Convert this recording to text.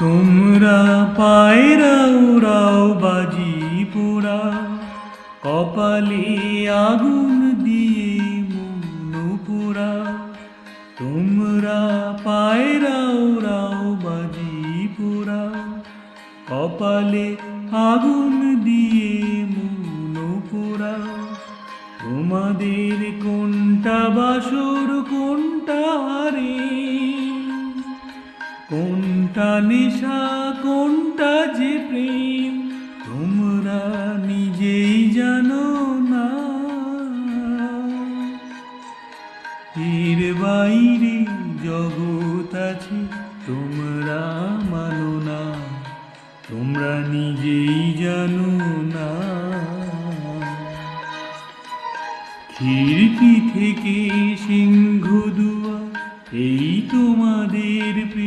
তোমরা পায়রা উড়াও বাজি পোড়া। কপালে আগুন দিয়ে মন পোড়া। তোমরা পায়রা উড়াও বাজি পোড়া। কপালে আগুন দিয়ে মন পোড়া। তোমাদের কোনটা বাসর কোনটা হারে? কোনটা নেশা, কোনটা যে প্রেম, তোমরা নিজেই জানো না। এর বাইরে জগৎ আছে, তোমরা মানো না। তোমরা নিজেই জানো না। খিড়কি থেকে সিংহ দুয়া এই তোমাদের পৃথিবী